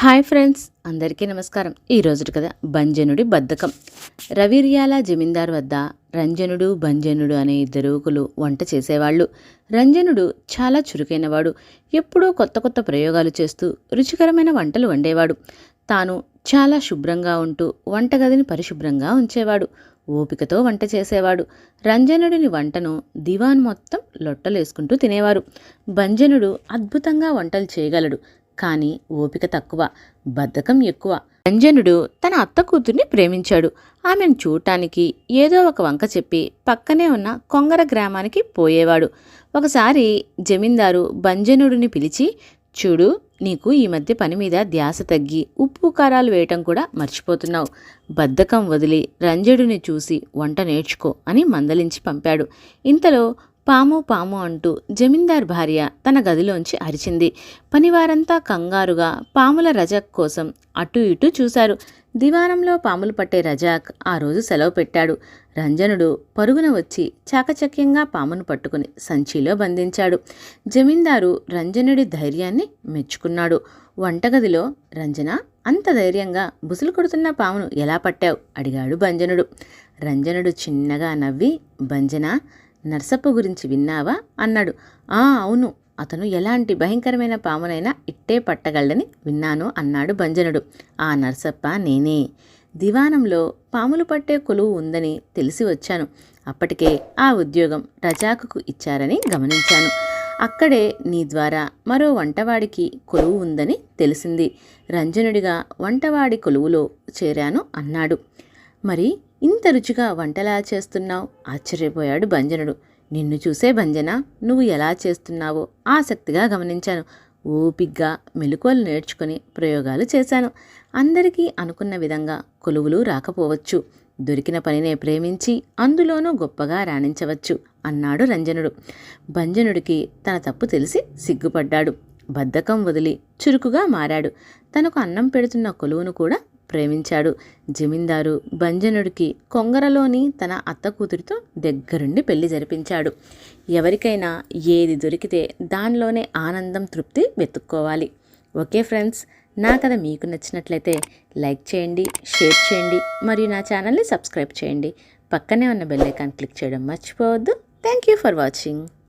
Hi friends అందరికీ నమస్కారం. ఈ రోజుటి కదా భంజనుడి బద్ధకం. రవిర్యాల జమీందార్ వద్ద రంజనుడు భంజనుడు అనే ఇద్దరుకులు వంట చేసేవాళ్ళు. రంజనుడు చాలా చురుకైనవాడు. ఎప్పుడూ కొత్త కొత్త ప్రయోగాలు చేస్తూ రుచికరమైన వంటలు వండేవాడు. తాను చాలా శుభ్రంగా ఉంటూ వంటగదిని పరిశుభ్రంగా ఉంచేవాడు. ఓపికతో వంట చేసేవాడు. రంజనుడిని వంటను దివాన్ మొత్తం లొట్టలేసుకుంటూ తినేవారు. భంజనుడు అద్భుతంగా వంటలు చేయగలడు. కానీ ఓపిక తక్కువ బద్ధకం ఎక్కువ. రంజనుడు తన అత్త కూతుర్ని ప్రేమించాడు. ఆమెను చూడటానికి ఏదో ఒక వంక చెప్పి పక్కనే ఉన్న కొంగర గ్రామానికి పోయేవాడు. ఒకసారి జమీందారు భంజనుడిని పిలిచి చూడు నీకు ఈ మధ్య పని మీద ధ్యాస తగ్గి ఉప్పు కారాలు వేయటం కూడా మర్చిపోతున్నావు. బద్ధకం వదిలి రంజడుని చూసి వంట నేర్చుకో అని మందలించి పంపాడు. ఇంతలో పాము పాము అంటూ జమీందార్ భార్య తన గదిలోంచి అరిచింది. పనివారంతా కంగారుగా పాముల రజాక్ కోసం అటు ఇటు చూశారు. దివానంలో పాములు పట్టే రజాక్ ఆ రోజు సెలవు పెట్టాడు. రంజనుడు పరుగున వచ్చి చాకచక్యంగా పామును పట్టుకుని సంచిలో బంధించాడు. జమీందారు రంజనుడి ధైర్యాన్ని మెచ్చుకున్నాడు. వంటగదిలో రంజన అంత ధైర్యంగా బుసులు కొడుతున్న పామును ఎలా పట్టావు? అడిగాడు భంజనుడు రంజనుడు చిన్నగా నవ్వి భంజన నర్సప్ప గురించి విన్నావా? అన్నాడు. ఆ అవును. అతను ఎలాంటి భయంకరమైన పామునైనా ఇట్టే పట్టగలడని విన్నాను అన్నాడు భంజనుడు. ఆ నర్సప్ప నేనే. దివానంలో పాములు పట్టే కొలువు ఉందని తెలిసి వచ్చాను. అప్పటికే ఆ ఉద్యోగం రజాకుకు ఇచ్చారని గమనించాను. అక్కడే నీ ద్వారా మరో వంటవాడికి కొలువు ఉందని తెలిసింది. రంజనుడిగా వంటవాడి కొలువులో చేరాను అన్నాడు. మరి ఇంత రుచిగా వంటలా చేస్తున్నావు? ఆశ్చర్యపోయాడు భంజనుడు. నిన్ను చూసే భంజన? నువ్వు ఎలా చేస్తున్నావో ఆసక్తిగా గమనించాను. ఓపిగ్గా మెలకువలు నేర్చుకుని ప్రయోగాలు చేశాను. అందరికీ అనుకున్న విధంగా కొలువులు రాకపోవచ్చు. దొరికిన పనినే ప్రేమించి అందులోనూ గొప్పగా రాణించవచ్చు అన్నాడు రంజనుడు. భంజనుడికి తన తప్పు తెలిసి సిగ్గుపడ్డాడు. బద్ధకం వదిలి చురుకుగా మారాడు. తనకు అన్నం పెడుతున్న కొలువును కూడా ప్రేమించాడు. జమీందారు భంజనుడికి కొంగరలోని తన అత్త కూతురితో దగ్గరుండి పెళ్ళి జరిపించాడు. ఎవరికైనా ఏది దొరికితే దానిలోనే ఆనందం తృప్తి వెతుక్కోవాలి. ఓకే ఫ్రెండ్స్ నా కథ మీకు నచ్చినట్లయితే లైక్ చేయండి షేర్ చేయండి మరియు నా ఛానల్ని సబ్స్క్రైబ్ చేయండి. పక్కనే ఉన్న బెల్ ఐకాన్ క్లిక్ చేయడం మర్చిపోవద్దు. Thank you for watching.